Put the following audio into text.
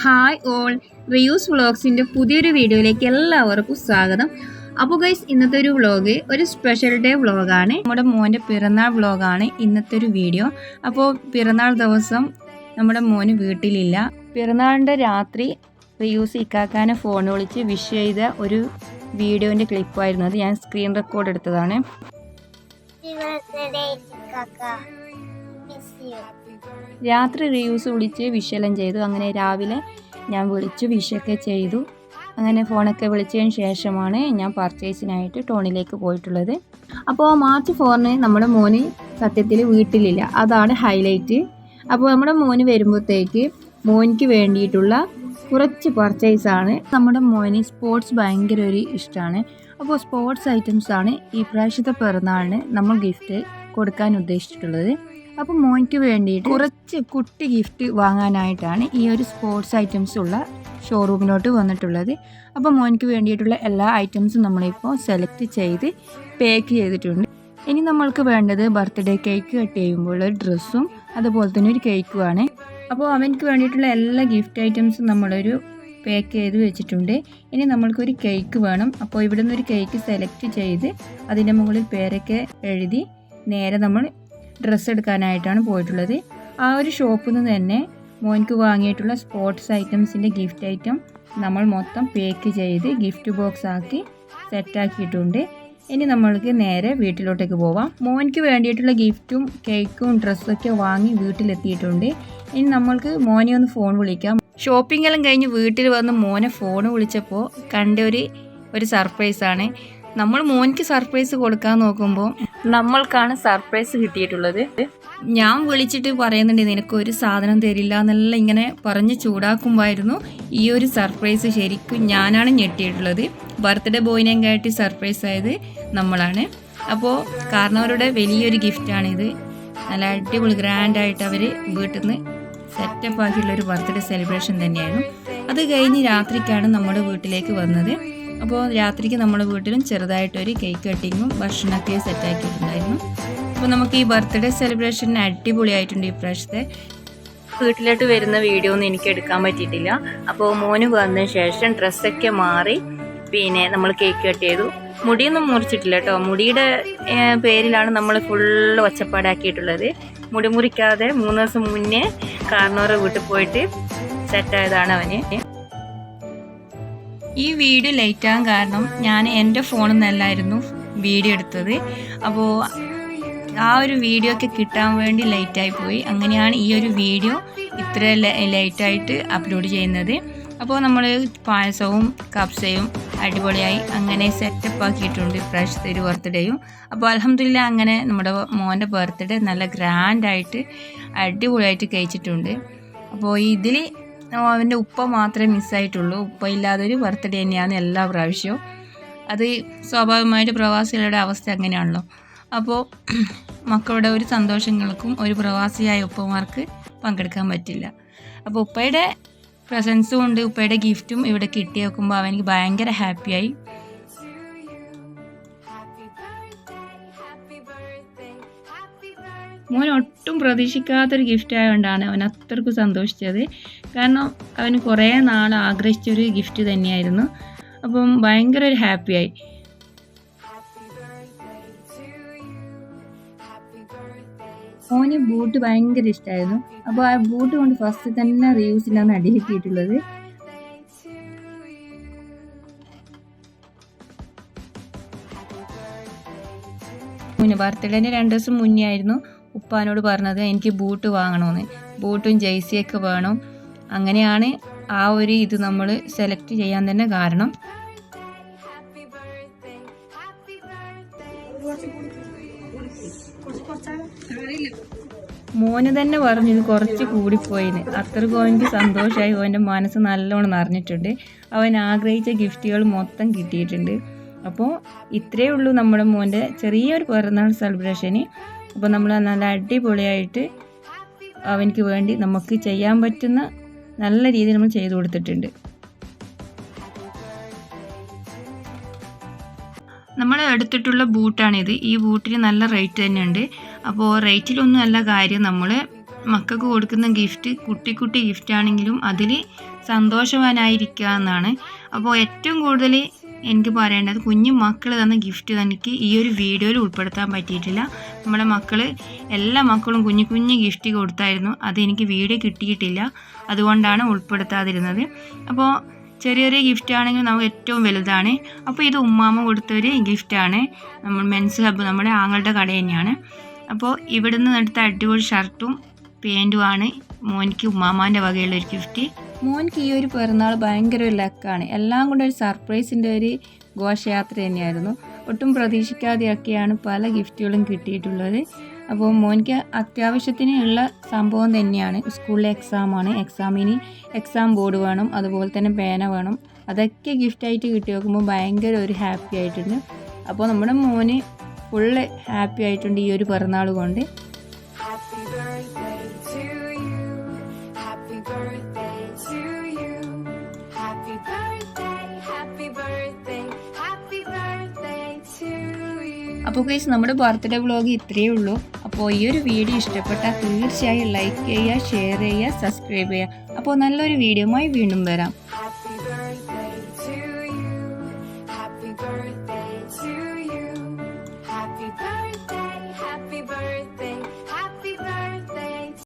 Hi all Reus വ്ളോഗ്സിന്റെ പുതിയൊരു വീഡിയോയിലേക്ക് എല്ലാവർക്കും സ്വാഗതം. അപ്പോൾ ഗൈസ് ഇന്നത്തെ ഒരു വ്ളോഗ് ഒരു സ്പെഷ്യൽ ഡേ വ്ളോഗാണ് നമ്മുടെ മോന്റെ പിറന്നാൾ വ്ളോഗാണ് ഇന്നത്തെ ഒരു വീഡിയോ അപ്പോൾ പിറന്നാൾ ദിവസം നമ്മുടെ മോന് വീട്ടിലില്ല. പിറന്നാളിന്റെ രാത്രി റിയൂസ് ഇക്കാക്കാനെ ഫോൺ വിളിച്ച് വിഷ് ചെയ്ത ഒരു വീഡിയോന്റെ ക്ലിപ്പായിരുന്നു അത് ഞാൻ സ്ക്രീൻ റെക്കോർഡ് എടുത്തതാണ്. രാത്രി റിയൂസ് വിളിച്ച് വിഷയെല്ലാം ചെയ്തു. അങ്ങനെ രാവിലെ ഞാൻ വിളിച്ചു വിഷയൊക്കെ ചെയ്തു. അങ്ങനെ ഫോണൊക്കെ വിളിച്ചതിന് ശേഷമാണ് ഞാൻ പർച്ചേസിനായിട്ട് ടോണിലേക്ക് പോയിട്ടുള്ളത്. അപ്പോൾ മാർച്ച് ഫോറിന് നമ്മുടെ മോന് സത്യത്തിൽ വീട്ടിലില്ല. അതാണ് ഹൈലൈറ്റ് അപ്പോൾ നമ്മുടെ മോന് വരുമ്പോഴത്തേക്ക് മോനിക്ക് വേണ്ടിയിട്ടുള്ള കുറച്ച് പർച്ചേസാണ് നമ്മുടെ മോന് സ്പോർട്സ് ഭയങ്കര ഒരു ഇഷ്ടമാണ്. അപ്പോൾ സ്പോർട്സ് ഐറ്റംസാണ് ഈ പ്രാവശ്യത്തെ പിറന്നാളിന് നമ്മൾ ഗിഫ്റ്റ് കൊടുക്കാൻ ഉദ്ദേശിച്ചിട്ടുള്ളത്. അപ്പോൾ മോനിക്ക് വേണ്ടിയിട്ട് കുറച്ച് കുട്ടി ഗിഫ്റ്റ് വാങ്ങാനായിട്ടാണ് ഈ ഒരു സ്പോർട്സ് ഐറ്റംസ് ഉള്ള ഷോറൂമിലോട്ട് വന്നിട്ടുള്ളത്. അപ്പോൾ മോനിക്ക് വേണ്ടിയിട്ടുള്ള എല്ലാ ഐറ്റംസും നമ്മളിപ്പോൾ സെലക്ട് ചെയ്ത് പാക്ക് ചെയ്തിട്ടുണ്ട്. ഇനി നമ്മൾക്ക് വേണ്ടത് ബർത്ത്ഡേ കേക്ക് കട്ട് ചെയ്യുമ്പോൾ ഒരു ഡ്രസ്സും അതുപോലെ തന്നെ ഒരു കേക്കുമാണ് അപ്പോൾ അവനക്ക് വേണ്ടിയിട്ടുള്ള എല്ലാ ഗിഫ്റ്റ് ഐറ്റംസും നമ്മളൊരു പാക്ക് ചെയ്ത് വെച്ചിട്ടുണ്ട്. ഇനി നമ്മൾക്കൊരു കേക്ക് വേണം. അപ്പോൾ ഇവിടുന്ന് ഒരു കേക്ക് സെലക്ട് ചെയ്ത് അതിന്റെ മുകളിൽ പേരൊക്കെ എഴുതി നേരെ നമ്മൾ ഡ്രസ്സ് എടുക്കാനായിട്ടാണ് പോയിട്ടുള്ളത്. ആ ഒരു ഷോപ്പിൽ നിന്ന് തന്നെ മോൻക്ക് വാങ്ങിയിട്ടുള്ള സ്പോർട്സ് ഐറ്റംസിന്റെ ഗിഫ്റ്റ് ഐറ്റം നമ്മൾ മൊത്തം പേക്ക് ചെയ്ത് ഗിഫ്റ്റ് ബോക്സ് ആക്കി സെറ്റാക്കിയിട്ടുണ്ട് ഇനി നമ്മൾക്ക് നേരെ വീട്ടിലോട്ടേക്ക് പോവാം. മോൻക്ക് വേണ്ടിയിട്ടുള്ള ഗിഫ്റ്റും കേക്കും ഡ്രസ്സൊക്കെ വാങ്ങി വീട്ടിലെത്തിയിട്ടുണ്ട്. ഇനി നമ്മൾക്ക് മോനെ ഒന്ന് ഫോൺ വിളിക്കാം. ഷോപ്പിംഗ് എല്ലാം കഴിഞ്ഞ് വീട്ടിൽ വന്ന് മോനെ ഫോൺ വിളിച്ചപ്പോൾ കണ്ട ഒരു ഒരു സർപ്രൈസാണ് നമ്മൾ മോനിക്ക് സർപ്രൈസ് കൊടുക്കാൻ നോക്കുമ്പോൾ നമ്മൾക്കാണ് സർപ്രൈസ് കിട്ടിയിട്ടുള്ളത്. ഞാൻ വിളിച്ചിട്ട് പറയുന്നുണ്ട് നിനക്ക് ഒരു സാധനം തരില്ല എന്നെല്ലാം ഇങ്ങനെ പറഞ്ഞ് ചൂടാക്കുമ്പോഴായിരുന്നു ഈ ഒരു സർപ്രൈസ് ശരിക്കും ഞാനാണ് ഞെട്ടിയിട്ടുള്ളത്. ബർത്ത്ഡേ ബോയിനെയും കാട്ടി സർപ്രൈസ് ആയത് നമ്മളാണ്. അപ്പോൾ കാരണവരുടെ വലിയൊരു ഗിഫ്റ്റാണിത്. നല്ല അടിപൊളി ഗ്രാൻഡായിട്ട് അവർ വീട്ടിൽ നിന്ന് സെറ്റപ്പ് ആക്കിയിട്ടുള്ള ഒരു ബർത്ത്ഡേ സെലിബ്രേഷൻ തന്നെയായിരുന്നു. അത് കഴിഞ്ഞ് രാത്രിക്കാണ് നമ്മുടെ വീട്ടിലേക്ക് വന്നത്. അപ്പോൾ രാത്രിക്ക് നമ്മുടെ വീട്ടിലും ചെറുതായിട്ടൊരു കേക്ക് കട്ടിങ്ങും ഭക്ഷണമൊക്കെ സെറ്റാക്കിയിട്ടുണ്ടായിരുന്നു. അപ്പോൾ നമുക്ക് ഈ ബർത്ത്ഡേ സെലിബ്രേഷൻ അടിപൊളിയായിട്ടുണ്ട് ഈ പ്രാവശ്യത്തെ. വീട്ടിലോട്ട് വരുന്ന വീഡിയോ ഒന്നും എനിക്ക് എടുക്കാൻ പറ്റിയിട്ടില്ല. അപ്പോൾ മോന് വന്നതിന് ശേഷം ഡ്രസ്സൊക്കെ മാറി പിന്നെ നമ്മൾ കേക്ക് കട്ട് ചെയ്തു. മുടിയൊന്നും മുറിച്ചിട്ടില്ല കേട്ടോ. മുടിയുടെ പേരിലാണ് നമ്മൾ ഫുള്ള് ഒച്ചപ്പാടാക്കിയിട്ടുള്ളത്. മുടി മുറിക്കാതെ മൂന്ന് ദിവസം മുന്നേ കാർണോറെ വീട്ടിൽ പോയിട്ട് സെറ്റായതാണ് അവന്. ഈ വീഡിയോ ലേറ്റ് ആകാൻ കാരണം ഞാൻ എന്റെ ഫോണിൽ നിന്നല്ലായിരുന്നു വീഡിയോ എടുത്തത്. അപ്പോൾ ആ ഒരു വീഡിയോ ഒക്കെ കിട്ടാൻ വേണ്ടി ലേറ്റായി പോയി. അങ്ങനെയാണ് ഈ ഒരു വീഡിയോ ഇത്ര ലേറ്റായിട്ട് അപ്ലോഡ് ചെയ്യുന്നത്. അപ്പോൾ നമ്മൾ പായസവും കപ്സയും അടിപൊളിയായി അങ്ങനെ സെറ്റപ്പ് ആക്കിയിട്ടുണ്ട് ഇപ്രാവശ്യത്തെ ഒരു ബർത്ത്ഡേയും അപ്പോൾ അലഹമില്ല അങ്ങനെ നമ്മുടെ മോന്റെ ബർത്ത്ഡേ നല്ല ഗ്രാൻഡായിട്ട് അടിപൊളിയായിട്ട് കഴിച്ചിട്ടുണ്ട്. അപ്പോൾ ഇതിൽ അവന്റെ ഉപ്പ മാത്രമേ മിസ്സായിട്ടുള്ളൂ. ഉപ്പ ഇല്ലാതൊരു ബർത്ത്ഡേ തന്നെയാണ് എല്ലാ പ്രാവശ്യവും. അത് സ്വാഭാവികമായിട്ട് പ്രവാസികളുടെ അവസ്ഥ അങ്ങനെയാണല്ലോ. അപ്പോൾ മക്കളുടെ ഒരു സന്തോഷങ്ങൾക്കും ഒരു പ്രവാസിയായ ഉപ്പമാർക്ക് പങ്കെടുക്കാൻ പറ്റില്ല. അപ്പോൾ ഉപ്പയുടെ പ്രസൻസും ഉണ്ട് ഉപ്പയുടെ ഗിഫ്റ്റും ഇവിടെ കിട്ടി നോക്കുമ്പോൾ അവനിക്ക് ഭയങ്കര ഹാപ്പിയായി മോൻ ഒട്ടും പ്രതീക്ഷിക്കാത്തൊരു ഗിഫ്റ്റ് ആയതുകൊണ്ടാണ് അവൻ അത്രക്കും സന്തോഷിച്ചത്. കാരണം അവന് കുറേ നാൾ ആഗ്രഹിച്ചൊരു ഗിഫ്റ്റ് തന്നെയായിരുന്നു. അപ്പം ഭയങ്കര ഒരു ഹാപ്പിയായി മോന് ബൂട്ട് ഭയങ്കര ഇഷ്ടമായിരുന്നു അപ്പോൾ ആ ബൂട്ട് കൊണ്ട് ഫസ്റ്റ് തന്നെ റിയൂസിലാണ് അടിയിട്ടിട്ടുള്ളത്. മുന്നേ ബർത്ത്ഡേന്റെ രണ്ട് ദിവസം മുന്നേ ആയിരുന്നു ഉപ്പാനോട് പറഞ്ഞത് എനിക്ക് ബൂട്ട് വാങ്ങണമെന്ന് ബൂട്ടും ജേഴ്സിയൊക്കെ വേണം. അങ്ങനെയാണ് ആ ഒരു ഇത് നമ്മൾ സെലക്ട് ചെയ്യാൻ തന്നെ കാരണം. മോന് തന്നെ പറഞ്ഞു ഇത് കുറച്ച് കൂടിപ്പോയിന് അത്രക്കും അവന്റെ സന്തോഷമായി അവന്റെ മനസ്സ് നല്ലോണം നിറഞ്ഞിട്ടുണ്ട്. അവൻ ആഗ്രഹിച്ച ഗിഫ്റ്റുകൾ മൊത്തം കിട്ടിയിട്ടുണ്ട്. അപ്പോൾ ഇത്രയേ ഉള്ളൂ നമ്മുടെ മോന്റെ ചെറിയൊരു പിറന്നാൾ സെലിബ്രേഷന് അപ്പോൾ നമ്മൾ നല്ല അടിപൊളിയായിട്ട് അവനക്ക് വേണ്ടി നമുക്ക് ചെയ്യാൻ പറ്റുന്ന നല്ല രീതിയിൽ നമ്മൾ ചെയ്തു കൊടുത്തിട്ടുണ്ട്. നമ്മൾ എടുത്തിട്ടുള്ള ബൂട്ടാണിത്. ഈ ബൂട്ടിന് നല്ല റേറ്റ് തന്നെയുണ്ട്. അപ്പോൾ റേറ്റിലൊന്നും അല്ല കാര്യം. നമ്മൾ മക്കൾക്ക് കൊടുക്കുന്ന ഗിഫ്റ്റ് കുട്ടി കുട്ടി ഗിഫ്റ്റ് ആണെങ്കിലും അതിൽ സന്തോഷവാനായിരിക്കുക എന്നാണ് അപ്പോൾ ഏറ്റവും കൂടുതൽ എനിക്ക് പറയേണ്ടത് കുഞ്ഞു മക്കൾ തന്ന ഗിഫ്റ്റ് എനിക്ക് ഈ ഒരു വീഡിയോയിൽ ഉൾപ്പെടുത്താൻ പറ്റിയിട്ടില്ല. നമ്മുടെ മക്കൾ എല്ലാ മക്കളും കുഞ്ഞു കുഞ്ഞു ഗിഫ്റ്റ് കൊടുത്തായിരുന്നു. അത് എനിക്ക് വീഡിയോ കിട്ടിയിട്ടില്ല. അതുകൊണ്ടാണ് ഉൾപ്പെടുത്താതിരുന്നത്. അപ്പോൾ ചെറിയ ചെറിയ ഗിഫ്റ്റ് ആണെങ്കിൽ നമുക്ക് ഏറ്റവും വലുതാണ്. അപ്പോൾ ഇത് ഉമ്മാമ കൊടുത്തൊരു ഗിഫ്റ്റാണ് നമ്മൾ മെൻസ് ഹബ്ബ് നമ്മുടെ ആങ്ങളുടെ കട തന്നെയാണ്. അപ്പോൾ ഇവിടുന്ന് എടുത്ത അടിപൊളി ഷർട്ടും പാന്റുമാണ് മോനിക്ക് ഉമ്മാമാന്റെ വകയുള്ള ഒരു ഗിഫ്റ്റ് മോനിക്ക് ഈ ഒരു പിറന്നാൾ ഭയങ്കര ഒരു ലക്കാണ്. എല്ലാം കൂടെ ഒരു സർപ്രൈസിന്റെ ഒരു ഘോഷയാത്ര തന്നെയായിരുന്നു. ഒട്ടും പ്രതീക്ഷിക്കാതെയൊക്കെയാണ് പല ഗിഫ്റ്റുകളും കിട്ടിയിട്ടുള്ളത്. അപ്പോൾ മോനിക്ക് അത്യാവശ്യത്തിന് ഉള്ള സംഭവം തന്നെയാണ്. സ്കൂളിലെ എക്സാമാണ് എക്സാമിന് എക്സാം ബോർഡ് വേണം. അതുപോലെ തന്നെ പേന വേണം. അതൊക്കെ ഗിഫ്റ്റായിട്ട് കിട്ടി നോക്കുമ്പോൾ ഭയങ്കര ഒരു ഹാപ്പി ആയിട്ടുണ്ട്. അപ്പോൾ നമ്മുടെ മോന് ഫുള്ള് ഹാപ്പി ആയിട്ടുണ്ട് ഈ ഒരു പിറന്നാൾ കൊണ്ട്. Happy birthday. അപ്പോൾ ഗൈസ് നമ്മുടെ ബർത്ത്ഡേ വ്ളോഗ് ഇത്രയേ ഉള്ളൂ. അപ്പോൾ ഈ ഒരു വീഡിയോ ഇഷ്ടപ്പെട്ടാൽ തീർച്ചയായും ലൈക്ക് ചെയ്യുക ഷെയർ ചെയ്യുക സബ്സ്ക്രൈബ് ചെയ്യുക. അപ്പോൾ നല്ലൊരു വീഡിയോയുമായി വീണ്ടും വരാം. Happy birthday